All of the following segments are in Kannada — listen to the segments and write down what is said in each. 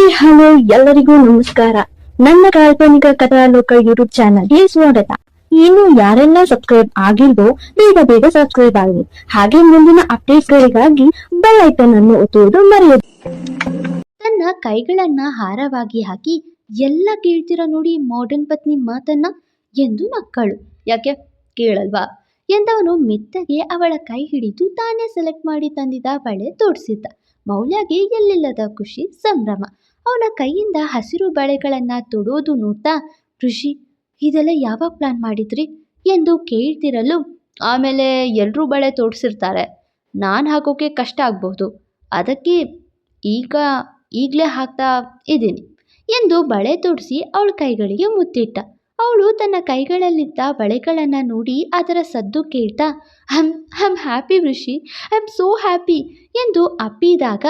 ಹಾಯ್, ಹಲೋ, ಎಲ್ಲರಿಗೂ ನಮಸ್ಕಾರ. ನನ್ನ ಕಾಲ್ಪನಿಕ ಕಥಾಲೋಕ ಯೂಟ್ಯೂಬ್ ಚಾನಲ್ಗೆ ಸ್ವಾಗತ. ಇನ್ನು ಯಾರೆಲ್ಲ ಸಬ್ಸ್ಕ್ರೈಬ್ ಆಗಿಲ್ವೋ, ಬೇಗ ಬೇಗ ಸಬ್ಸ್ಕ್ರೈಬ್ ಆಗಲಿ. ಹಾಗೆ ಮುಂದಿನ ಅಪ್ಡೇಟ್ಗಳಿಗಾಗಿ ಬೆಲ್ ಐಕನ್ ಅನ್ನು ಒತ್ತುವುದು ಮರೆಯದು. ತನ್ನ ಕೈಗಳನ್ನ ಹಾರವಾಗಿ ಹಾಕಿ ಎಲ್ಲ ಕೇಳ್ತೀರ ನೋಡಿ ಮಾಡರ್ನ್ ಪತ್ನಿ ಮಾತನ್ನ? ಎಂದು ನಕ್ಕಳು. ಯಾಕೆ? ಕೇಳಲ್ವಾ? ಎಂದವನು ಮೆತ್ತಗೆ ಅವಳ ಕೈ ಹಿಡಿದು ತಾನೇ ಸೆಲೆಕ್ಟ್ ಮಾಡಿ ತಂದಿದ್ದ ಬಳೆ ತೋರಿಸಿದ್ದ. ಮೌಲ್ಯಗೆ ಎಲ್ಲಿಲ್ಲದ ಖುಷಿ, ಸಂಭ್ರಮ. ಅವನ ಕೈಯಿಂದ ಹಸಿರು ಬಳೆಗಳನ್ನು ತೊಡೋದು ನೋಡ್ತಾ, ಋಷಿ, ಇದೆಲ್ಲ ಯಾವಾಗ ಪ್ಲಾನ್ ಮಾಡಿದ್ರಿ? ಎಂದು ಕೇಳ್ತಿರಲು ಆಮೇಲೆ ಎಲ್ಲರೂ ಬಳೆ ತೋಡಿಸಿರ್ತಾರೆ. ನಾನು ಹಾಕೋಕೆ ಕಷ್ಟ ಆಗಬಹುದು ಅದಕ್ಕೆ ಈಗ ಈಗಲೇ ಹಾಕ್ತಾ ಇದ್ದೀನಿ ಎಂದು ಬಳೆ ತೊಡಿಸಿ ಅವಳ ಕೈಗಳಿಗೆ ಮುತ್ತಿಟ್ಟ. ಅವಳು ತನ್ನ ಕೈಗಳಲ್ಲಿದ್ದ ಬಳೆಗಳನ್ನು ನೋಡಿ ಅದರ ಸದ್ದು ಕೇಳ್ತಾ, hmm Hum happy Rishi I am so happy ಎಂದು ಅಪ್ಪಿದಾಗ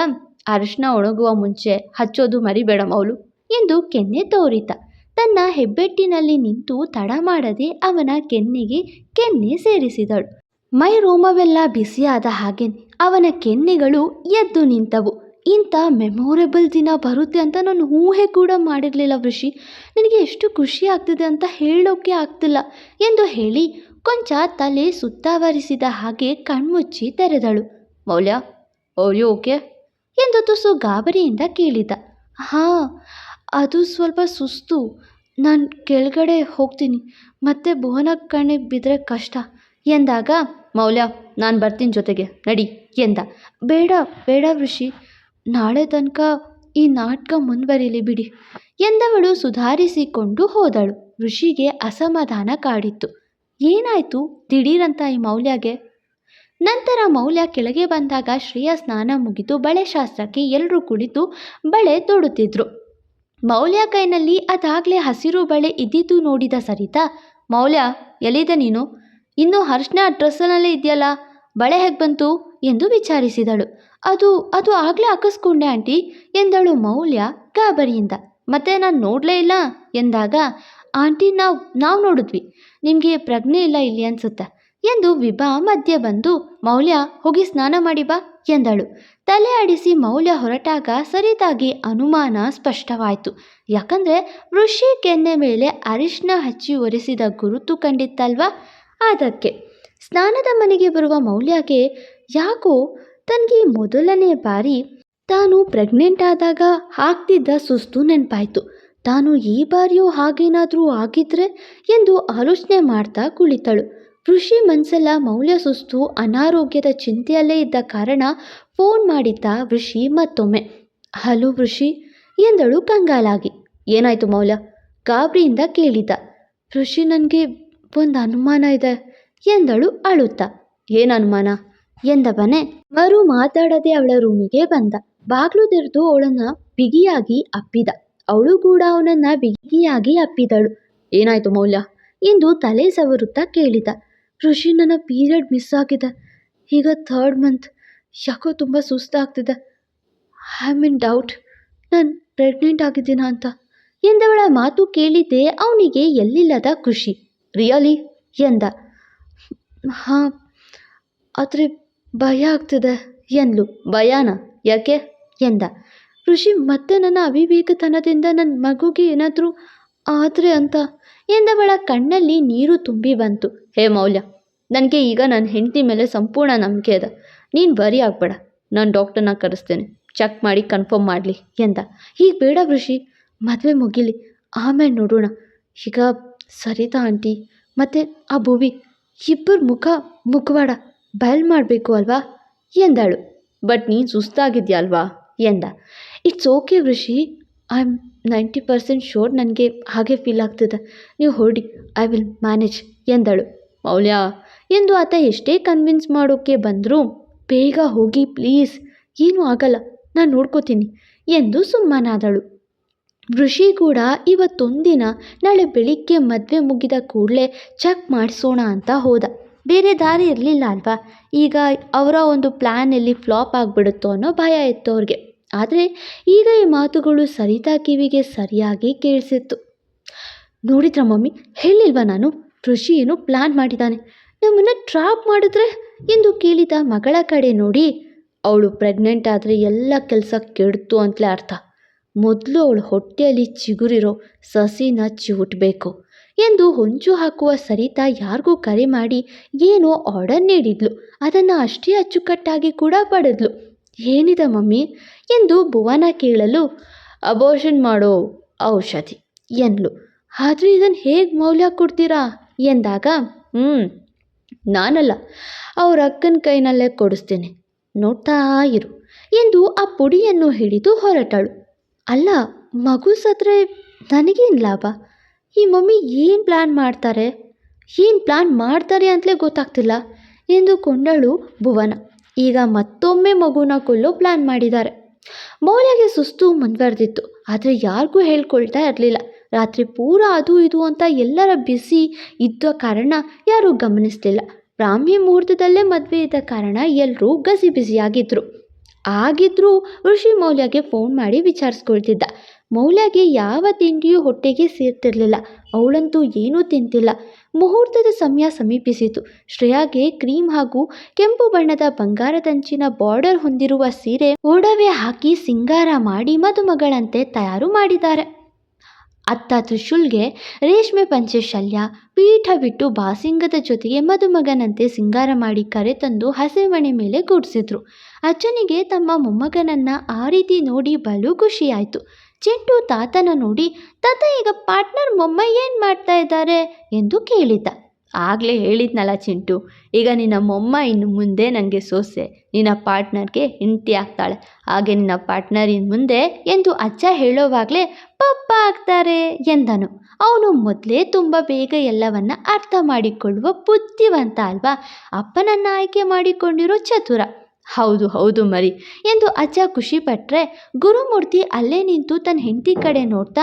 ಅರಿಶಿನ ಒಣಗುವ ಮುಂಚೆ ಹಚ್ಚೋದು ಮರಿಬೇಡ ಮೌಲು ಎಂದು ಕೆನ್ನೆ ತೋರಿತ. ತನ್ನ ಹೆಬ್ಬೆಟ್ಟಿನಲ್ಲಿ ನಿಂತು ತಡ ಮಾಡದೆ ಅವನ ಕೆನ್ನೆಗೆ ಕೆನ್ನೆ ಸೇರಿಸಿದಳು. ಮೈ ರೋಮವೆಲ್ಲ ಬಿಸಿಯಾದ ಹಾಗೆ ಅವನ ಕೆನ್ನೆಗಳು ಎದ್ದು ನಿಂತವು. ಇಂಥ ಮೆಮೊರೇಬಲ್ ದಿನ ಬರುತ್ತೆ ಅಂತ ನಾನು ಊಹೆ ಕೂಡ ಮಾಡಿರಲಿಲ್ಲ ಋಷಿ ನನಗೆ ಎಷ್ಟು ಖುಷಿ ಆಗ್ತಿದೆ ಅಂತ ಹೇಳೋಕೆ ಆಗ್ತಿಲ್ಲ ಎಂದು ಹೇಳಿ ಕೊಂಚ ತಲೆ ಸುತ್ತಾವರಿಸಿದ ಹಾಗೆ ಕಣ್ಮುಚ್ಚಿ ತೆರೆದಳು. ಮೌಲ್ಯ ಓಕೆ ಎಂದು ತುಸು ಗಾಬರಿಯಿಂದ ಕೇಳಿದ. ಹಾಂ, ಅದು ಸ್ವಲ್ಪ ಸುಸ್ತು. ನಾನು ಕೆಳಗಡೆ ಹೋಗ್ತೀನಿ. ಮತ್ತೆ ಭುವನ ಕಣ್ಣಿಗೆ ಬಿದ್ದರೆ ಕಷ್ಟ. ಎಂದಾಗ, ಮೌಲ್ಯ, ನಾನು ಬರ್ತೀನಿ ಜೊತೆಗೆ. ನಡಿ, ಎಂದ. ಬೇಡ ಬೇಡ ಋಷಿ ನಾಳೆ ತನಕ ಈ ನಾಟಕ ಮುಂದುವರಿಲಿ ಬಿಡಿ, ಎಂದವಳು ಸುಧಾರಿಸಿಕೊಂಡು ಹೋದಳು. ಋಷಿಗೆ ಅಸಮಾಧಾನ ಕಾಡಿತ್ತು. ಏನಾಯಿತು? ದಿಢೀರಂತ ಈ ಮೌಲ್ಯಗೆ? ನಂತರ ಮೌಲ್ಯ ಕೆಳಗೆ ಬಂದಾಗ ಶ್ರೇಯ ಸ್ನಾನ ಮುಗಿದು ಬಳೆ ಶಾಸ್ತ್ರಕ್ಕೆ ಎಲ್ಲರೂ ಕುಳಿತು ಬಳೆ ತೊಡುತ್ತಿದ್ರು. ಮೌಲ್ಯ ಕೈನಲ್ಲಿ ಅದಾಗಲೇ ಹಸಿರು ಬಳೆ ಇದ್ದಿದ್ದು ನೋಡಿದ ಸರಿತಾ, ಮೌಲ್ಯ ಎಲ್ಲಿದೆ ನೀನು? ಇನ್ನು ಹರ್ಷನ ಡ್ರೆಸ್ಸಲ್ಲೇ ಇದೆಯಲ್ಲ, ಬಳೆ ಹೇಗೆ ಬಂತು? ಎಂದು ವಿಚಾರಿಸಿದಳು. ಅದು ಅದು ಆಗಲೇ ಹಾಕಿಸ್ಕೊಂಡೆ ಆಂಟಿ, ಎಂದಳು ಮೌಲ್ಯ ಗಾಬರಿಯಿಂದ. ಮತ್ತೆ ನಾನು ನೋಡಲೇ ಇಲ್ಲ? ಎಂದಾಗ, ಆಂಟಿ ನಾವು ನಾವು ನೋಡಿದ್ವಿ. ನಿಮಗೆ ಪ್ರಜ್ಞೆ ಇಲ್ಲ ಇಲ್ಲಿ ಅನ್ಸುತ್ತೆ. ಎಂದು ವಿಭಾ ಮಧ್ಯೆ ಬಂದು, ಮೌಲ್ಯ, ಹೋಗಿ ಸ್ನಾನ ಮಾಡಿ ಬಾ, ಎಂದಳು. ತಲೆ ಆಡಿಸಿ ಮೌಲ್ಯ ಹೊರಟಾಗ ಸರಿತಾಗಿ ಅನುಮಾನ ಸ್ಪಷ್ಟವಾಯಿತು. ಯಾಕಂದರೆ ಋಷಿ ಕೆನ್ನೆ ಮೇಲೆ ಅರಿಶಿನ ಹಚ್ಚಿ ಒರೆಸಿದ ಗುರುತು ಕಂಡಿತ್ತಲ್ವಾ? ಅದಕ್ಕೆ. ಸ್ನಾನದ ಮನೆಗೆ ಬರುವ ಮೌಲ್ಯಗೆ, ಯಾಕೋ, ತನಗೆ ಮೊದಲನೇ ಬಾರಿ ತಾನು ಪ್ರೆಗ್ನೆಂಟ್ ಆದಾಗ ಹಾಕ್ತಿದ್ದ ಸುಸ್ತು ನೆನಪಾಯಿತು. ತಾನು ಈ ಬಾರಿಯೂ ಹಾಗೇನಾದರೂ ಆಗಿದ್ರೆ? ಎಂದು ಆಲೋಚನೆ ಮಾಡ್ತಾ ಕುಳಿತಳು. ಋಷಿ ಮನ್ಸೆಲ್ಲ ಮೌಲ್ಯ ಸುಸ್ತು, ಅನಾರೋಗ್ಯದ ಚಿಂತೆಯಲ್ಲೇ ಇದ್ದ ಕಾರಣ ಫೋನ್ ಮಾಡಿದ್ದ ಋಷಿ ಮತ್ತೊಮ್ಮೆ, ಹಲೋ ಋಷಿ ಎಂದಳು ಕಂಗಾಲಾಗಿ. ಏನಾಯಿತು ಮೌಲ್ಯ? ಗಾಬರಿಯಿಂದ ಕೇಳಿದ. ಋಷಿ ನನಗೆ ಒಂದು ಅನುಮಾನ ಇದೆ, ಎಂದಳು ಅಳುತ್ತಾ. ಏನು ಅನುಮಾನ? ಎಂದವನೇ ಮರು ಮಾತಾಡದೆ ಅವಳ ರೂಮಿಗೆ ಬಂದ. ಬಾಗ್ಲು ತೆರೆದು ಅವಳನ್ನ ಬಿಗಿಯಾಗಿ ಅಪ್ಪಿದ. ಅವಳು ಕೂಡ ಅವನನ್ನ ಬಿಗಿಯಾಗಿ ಅಪ್ಪಿದಳು. ಏನಾಯ್ತು ಮೌಲ್ಯ? ಎಂದು ತಲೆ ಸವರುತ್ತ ಕೇಳಿದ. ಋಷಿ ನನ್ನ ಪೀರಿಯಡ್ ಮಿಸ್ ಆಗಿದೆ. ಈಗ ಥರ್ಡ್ ಮಂತ್. ಯಾಕೋ ತುಂಬ ಸುಸ್ತಾಗ್ತಿದೆ ಐ ಆಮ್ ಇನ್ ಡೌಟ್ ನಾನು ಪ್ರೆಗ್ನೆಂಟ್ ಆಗಿದ್ದೀನಾ ಅಂತ. ಎಂದವಳ ಮಾತು ಕೇಳಿದ್ದೆ ಅವನಿಗೆ ಎಲ್ಲಿಲ್ಲದ ಖುಷಿ. ರಿಯಲಿ ಎಂದ. ಹಾಂ, ಆದರೆ ಭಯ ಆಗ್ತಿದೆ ಎಂದ್ಲು. ಭಯಾನ? ಯಾಕೆ? ಎಂದ. ಋಷಿ ಮತ್ತೆ ನನ್ನ ಅವಿವೇಕತನದಿಂದ ನನ್ನ ಮಗುಗೆ ಏನಾದರೂ ಆದರೆ ಅಂತ. ಎಂದವಳ ಕಣ್ಣಲ್ಲಿ ನೀರು ತುಂಬಿ ಬಂತು. ಹೇ ಮೌಲ್ಯ, ನನಗೆ ಈಗ ನನ್ನ ಹೆಂಡತಿ ಮೇಲೆ ಸಂಪೂರ್ಣ ನಂಬಿಕೆ ಅದ. ನೀನು ಬರಿ ಆಗಬೇಡ. ನಾನು ಡಾಕ್ಟರ್ನ ಕರೆಸ್ತೇನೆ. ಚೆಕ್ ಮಾಡಿ ಕನ್ಫರ್ಮ್ ಮಾಡಲಿ ಎಂದ. ಈಗ ಬೇಡ ಋಷಿ ಮದುವೆ ಮುಗಿಲಿ. ಆಮೇಲೆ ನೋಡೋಣ. ಈಗ ಸರಿತಾ ಆಂಟಿ? ಮತ್ತು ಆ ಭುವಿ? ಇಬ್ಬರ ಮುಖ ಮುಖವಾಡ. ಬಯಲ್ ಮಾಡಬೇಕು ಅಲ್ವಾ? ಎಂದಳು. ಬಟ್ ನೀನು ಸುಸ್ತಾಗಿದ್ಯಲ್ವಾ? ಎಂದ. It's okay Rishi I am ninety percent sure ನನಗೆ ಹಾಗೆ ಫೀಲ್ ಆಗ್ತದೆ. ನೀವು ಹೊರಡಿ ಐ ವಿಲ್ ಮ್ಯಾನೇಜ್ ಎಂದಳು. ಮೌಲ್ಯ, ಎಂದು ಆತ ಎಷ್ಟೇ ಕನ್ವಿನ್ಸ್ ಮಾಡೋಕ್ಕೆ ಬಂದರೂ ಬೇಗ ಹೋಗಿ ಪ್ಲೀಸ್ ಏನೂ ಆಗಲ್ಲ, ನಾನು ನೋಡ್ಕೋತೀನಿ ಎಂದು ಸುಮ್ಮನಾದಳು. ಋಷಿ ಕೂಡ ಇವತ್ತೊಂದಿನ ನಾಳೆ ಬೆಳಿಗ್ಗೆ ಮದುವೆ ಮುಗಿದ ಕೂಡಲೇ ಚೆಕ್ ಮಾಡಿಸೋಣ ಅಂತ ಹೋದ. ಬೇರೆ ದಾರಿ ಇರಲಿಲ್ಲ ಅಲ್ವಾ? ಈಗ ಅವರ ಒಂದು ಪ್ಲ್ಯಾನಲ್ಲಿ ಫ್ಲಾಪ್ ಆಗಿಬಿಡುತ್ತೋ ಅನ್ನೋ ಭಯ ಇತ್ತು ಅವ್ರಿಗೆ ಆದರೆ ಈಗ ಈ ಮಾತುಗಳು ಸರಿತಾ ಕಿವಿಗೆ ಸರಿಯಾಗಿ ಕೇಳಿಸಿತ್ತು. ನೋಡಿದ್ರ ಮಮ್ಮಿ? ಹೇಳಿಲ್ವಾ ನಾನು? ಋಷಿ ಏನು ಪ್ಲ್ಯಾನ್ ಮಾಡಿದ್ದಾನೆ. ನಮ್ಮನ್ನು ಟ್ರಾಪ್ ಮಾಡಿದ್ರೆ ಎಂದು ಕೇಳಿದ ಮಗಳ ಕಡೆ ನೋಡಿ, ಅವಳು ಪ್ರೆಗ್ನೆಂಟ್ ಆದರೆ ಎಲ್ಲ ಕೆಲಸ ಕೆಡ್ತು ಅಂತಲೇ ಅರ್ಥ. ಮೊದಲು ಅವಳು ಹೊಟ್ಟೆಯಲ್ಲಿ ಚಿಗುರಿರೋ ಸಸಿನ ಚಿವುಟ್ಬೇಕು ಎಂದು ಹೊಂಚು ಹಾಕುವ ಸರಿತಾ ಯಾರಿಗೂ ಕರೆ ಮಾಡಿ ಏನೋ ಆರ್ಡರ್ ನೀಡಿದ್ಲು. ಅದನ್ನು ಅಷ್ಟೇ ಅಚ್ಚುಕಟ್ಟಾಗಿ ಕೂಡ ಪಡೆದ್ಲು. ಏನಿದೆ ಮಮ್ಮಿ? ಎಂದು ಭುವನ ಕೇಳಲು, ಅಬೋಷನ್ ಮಾಡೋ ಔಷಧಿ ಎನ್ಲು ಆದರೆ ಇದನ್ನು ಹೇಗೆ ಮೌಲ್ಯ ಕೊಡ್ತೀರಾ? ಎಂದಾಗ ಹ್ಞೂ ನಾನಲ್ಲ, ಅವ್ರ ಅಕ್ಕನ ಕೈನಲ್ಲೇ ಕೊಡಿಸ್ತೇನೆ. ನೋಡ್ತಾ ಇರು, ಎಂದು ಆ ಪುಡಿಯನ್ನು ಹಿಡಿದು ಹೊರಟಳು. ಅಲ್ಲ, ಮಗು ಸತ್ರೆ ನನಗೇನು ಲಾಭ? ಈ ಮಮ್ಮಿ ಏನು ಪ್ಲ್ಯಾನ್ ಮಾಡ್ತಾರೆ? ಏನು ಪ್ಲ್ಯಾನ್ ಮಾಡ್ತಾರೆ ಅಂತಲೇ ಗೊತ್ತಾಗ್ತಿಲ್ಲ ಎಂದು ಕೊಂಡಳು ಭುವನ. ಈಗ ಮತ್ತೊಮ್ಮೆ ಮಗುನ ಕೊಲ್ಲೋ ಪ್ಲ್ಯಾನ್ ಮಾಡಿದ್ದಾರೆ. ಮೌಲ್ಯಗೆ ಸುಸ್ತು ಮುಂದುವರೆದಿತ್ತು. ಆದರೆ ಯಾರಿಗೂ ಹೇಳ್ಕೊಳ್ತಾ ಇರಲಿಲ್ಲ. ರಾತ್ರಿ ಪೂರ ಅದು ಇದು ಅಂತ ಎಲ್ಲರ ಬಿಸಿ ಇದ್ದ ಕಾರಣ ಯಾರೂ ಗಮನಿಸಲಿಲ್ಲ. ಬ್ರಾಹ್ಮಿ ಮುಹೂರ್ತದಲ್ಲೇ ಮದುವೆ ಇದ್ದ ಕಾರಣ ಎಲ್ಲರೂ ಗಸಿ ಬಿಸಿಯಾಗಿದ್ದರು ಆಗಿದ್ರೂ ಋಷಿ ಮೌಲ್ಯಗೆ ಫೋನ್ ಮಾಡಿ ವಿಚಾರಿಸ್ಕೊಳ್ತಿದ್ದ. ಮೌಲ್ಯಗೆ ಯಾವ ತಿಂಡಿಯೂ ಹೊಟ್ಟೆಗೆ ಸೇರ್ತಿರಲಿಲ್ಲ. ಅವಳಂತೂ ಏನೂ ತಿಂತಿಲ್ಲ. ಮುಹೂರ್ತದ ಸಮಯ ಸಮೀಪಿಸಿತು. ಶ್ರೇಯಾಗೆ ಕ್ರೀಮ್ ಹಾಗೂ ಕೆಂಪು ಬಣ್ಣದ ಬಂಗಾರದಂಚಿನ ಬಾರ್ಡರ್ ಹೊಂದಿರುವ ಸೀರೆ ಒಡವೆ ಹಾಕಿ ಸಿಂಗಾರ ಮಾಡಿ ಮದುಮಗಳಂತೆ ತಯಾರು ಮಾಡಿದ್ದಾರೆ. ಅತ್ತ ತ್ರಿಶೂಲ್ಗೆ ರೇಷ್ಮೆ ಪಂಚೆ ಶಲ್ಯ ಪೀಠ ಬಿಟ್ಟು ಬಾಸಿಂಗದ ಜೊತೆಗೆ ಮದುಮಗನಂತೆ ಸಿಂಗಾರ ಮಾಡಿ ಕರೆತಂದು ಹಸೆಮಣೆ ಮೇಲೆ ಕೂಡಿಸಿದ್ರು ಅಜ್ಜನಿಗೆ ತಮ್ಮ ಮೊಮ್ಮಗನನ್ನು ಆ ರೀತಿ ನೋಡಿ ಬಲು ಖುಷಿಯಾಯಿತು. ಚಿಂಟು ತಾತನ ನೋಡಿ, ತಾತ, ಈಗ ಪಾರ್ಟ್ನರ್ ಮೊಮ್ಮ ಏನು ಮಾಡ್ತಾ ಇದ್ದಾರೆ? ಎಂದು ಕೇಳಿದ. ಆಗಲೇ ಹೇಳಿದ್ನಲ್ಲ ಚಿಂಟು, ಈಗ ನಿನ್ನ ಮೊಮ್ಮ ಇನ್ನು ಮುಂದೆ ನನಗೆ ಸೋಸೆ ನಿನ್ನ ಪಾರ್ಟ್ನರ್ಗೆ ಹೆಂಡತಿ ಆಗ್ತಾಳೆ. ಹಾಗೆ ನಿನ್ನ ಪಾರ್ಟ್ನರ್ ಇನ್ನು ಮುಂದೆ ಎಂದು ಅಜ್ಜ ಹೇಳೋವಾಗಲೇ ಪಪ್ಪ ಆಗ್ತಾರೆ ಎಂದನು. ಅವನು ಮೊದಲೇ ತುಂಬ ಬೇಗ ಎಲ್ಲವನ್ನ ಅರ್ಥ ಮಾಡಿಕೊಳ್ಳುವ ಬುದ್ಧಿವಂತ ಅಲ್ವಾ? ಅಪ್ಪನನ್ನು ಆಯ್ಕೆ ಮಾಡಿಕೊಂಡಿರೋ ಚತುರ. ಹೌದು ಹೌದು ಮರಿ. ಎಂದು ಅಜ್ಜ ಖುಷಿಪಟ್ಟರೆ ಗುರುಮೂರ್ತಿ ಅಲ್ಲೇ ನಿಂತು ತನ್ನ ಹೆಂಡತಿ ಕಡೆ ನೋಡ್ತಾ,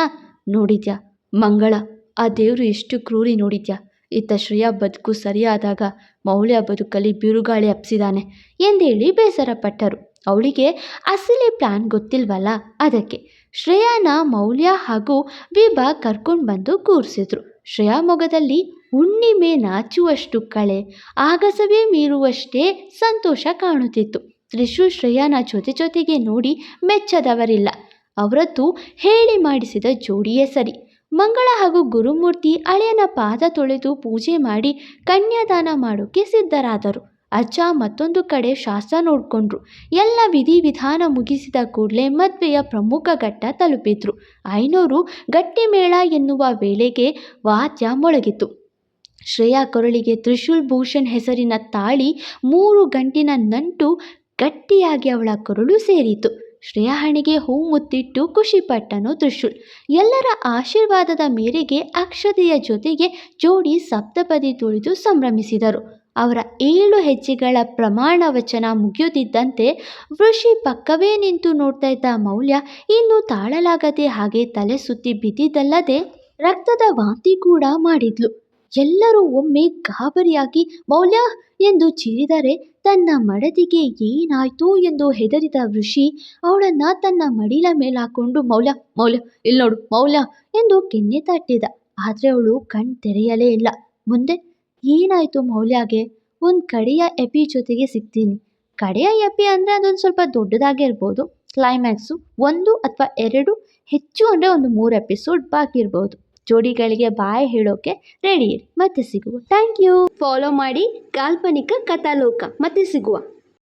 ನೋಡಿದ್ಯಾ, ಮಂಗಳ, ಆ ದೇವರು ಎಷ್ಟು ಕ್ರೂರಿ ನೋಡಿದ್ಯಾ. ಇತ್ತ ಶ್ರೇಯ ಬದುಕು ಸರಿಯಾದಾಗ ಮೌಲ್ಯ ಬದುಕಲ್ಲಿ ಬಿರುಗಾಳಿ ಹಪ್ಸಿದಾನೆ ಎಂದೇಳಿ ಬೇಸರಪಟ್ಟರು ಅವಳಿಗೆ ಅಸಲಿ ಪ್ಲಾನ್ ಗೊತ್ತಿಲ್ವಲ್ಲ ಅದಕ್ಕೆ. ಶ್ರೇಯಾನ ಮೌಲ್ಯ ಹಾಗೂ ವಿಭಾ ಕರ್ಕೊಂಡು ಬಂದು ಕೂರಿಸಿದ್ರು. ಶ್ರೇಯಾ ಮೊಗದಲ್ಲಿ ಹುಣ್ಣಿಮೆ ನಾಚುವಷ್ಟು ಕಳೆ, ಆಗಸವೇ ಮೀರುವಷ್ಟೇ ಸಂತೋಷ ಕಾಣುತ್ತಿತ್ತು. ತ್ರಿಶೂಲ್ ಶ್ರೇಯಾನ ಜೊತೆ ಜೊತೆಗೆ ನೋಡಿ ಮೆಚ್ಚದವರಿಲ್ಲ. ಅವರದ್ದು ಹೇಳಿ ಮಾಡಿಸಿದ ಜೋಡಿಯೇ ಸರಿ. ಮಂಗಳ ಹಾಗೂ ಗುರುಮೂರ್ತಿ ಅಳೆಯನ ಪಾದ ತೊಳೆದು ಪೂಜೆ ಮಾಡಿ ಕನ್ಯಾದಾನ ಮಾಡೋಕ್ಕೆ ಸಿದ್ಧರಾದರು. ಅಜ್ಜ ಮತ್ತೊಂದು ಕಡೆ ಶಾಸ್ತ್ರ ನೋಡಿಕೊಂಡ್ರು. ಎಲ್ಲ ವಿಧಿವಿಧಾನ ಮುಗಿಸಿದ ಕೂಡಲೇ ಮದುವೆಯ ಪ್ರಮುಖ ಘಟ್ಟ ತಲುಪಿದ್ರು. ಐನೂರು ಗಟ್ಟಿಮೇಳ ಎನ್ನುವ ವೇಳೆಗೆ ವಾದ್ಯ ಮೊಳಗಿತು. ಶ್ರೇಯಾ ಕೊರಳಿಗೆ ತ್ರಿಶೂಲ್ ಭೂಷಣ್ ಹೆಸರಿನ ತಾಳಿ ಮೂರು ಗಂಟಿನ ನಂಟು ಗಟ್ಟಿಯಾಗಿ ಅವಳ ಕೊರಳು ಸೇರಿತು. ಶ್ರೇಯಾ ಹಣೆಗೆ ಹೂ ಮುತ್ತಿಟ್ಟು ಖುಷಿಪಟ್ಟನು ತ್ರಿಶೂಲ್. ಎಲ್ಲರ ಆಶೀರ್ವಾದದ ಮೇರೆಗೆ ಅಕ್ಷತೆಯ ಜೊತೆಗೆ ಜೋಡಿ ಸಪ್ತಪದಿ ತುಳಿದು ಸಂಭ್ರಮಿಸಿದರು. ಅವರ ಏಳು ಹೆಜ್ಜೆಗಳ ಪ್ರಮಾಣ ವಚನ ಮುಗಿಯುತ್ತಿದ್ದಂತೆ ವೃಷಿ ಪಕ್ಕವೇ ನಿಂತು ನೋಡ್ತಾ ಇದ್ದ ಮೌಲ್ಯ ಇನ್ನು ತಾಳಲಾಗದೆ ಹಾಗೆ ತಲೆ ಸುತ್ತಿ ಬಿದ್ದಿದ್ದಲ್ಲದೆ ರಕ್ತದ ವಾಂತಿ ಕೂಡ ಮಾಡಿದ್ಲು. ಎಲ್ಲರೂ ಒಮ್ಮೆ ಗಾಬರಿಯಾಗಿ, ಮೌಲ್ಯ! ಎಂದು ಚೀರಿದರೆ, ತನ್ನ ಮಡದಿಗೆ ಏನಾಯ್ತು? ಎಂದು ಹೆದರಿದ ಋಷಿ, ಅವಳನ್ನ ತನ್ನ ಮಡಿಲ ಮೇಲೆ ಹಾಕೊಂಡು ಮೌಲ್ಯ! ಮೌಲ್ಯ! ಇಲ್ಲಿ ನೋಡು, ಮೌಲ್ಯ! ಎಂದು ಕೆನ್ನೆ ತಟ್ಟಿದ. ಆದರೆ ಅವಳು ಕಣ್ ತೆರೆಯಲೇ ಇಲ್ಲ. ಮುಂದೆ? ಏನಾಯ್ತು ಮೌಲ್ಯಗೆ? ಒಂದು ಕಡೆಯ ಎಪಿ ಜೊತೆಗೆ ಸಿಗ್ತೀನಿ. ಕಡೆಯ ಎಪಿ ಅಂದರೆ ಅದೊಂದು ಸ್ವಲ್ಪ ದೊಡ್ಡದಾಗೆ ಇರ್ಬೋದು ಕ್ಲೈಮ್ಯಾಕ್ಸು ಒಂದು ಅಥವಾ ಎರಡು, ಹೆಚ್ಚು ಅಂದರೆ ಒಂದು ಮೂರು ಎಪಿಸೋಡ್ ಬಾಕಿ ಇರ್ಬೋದು ಜೋಡಿಗಳಿಗೆ ಬಾಯ್ ಹೇಳೋಕೆ ರೆಡಿ ಮತ್ತೆ ಸಿಗುವ. ಥ್ಯಾಂಕ್ ಯು ಫಾಲೋ ಮಾಡಿ ಕಾಲ್ಪನಿಕ ಕಥಾಲೋಕ. ಮತ್ತೆ ಸಿಗುವ.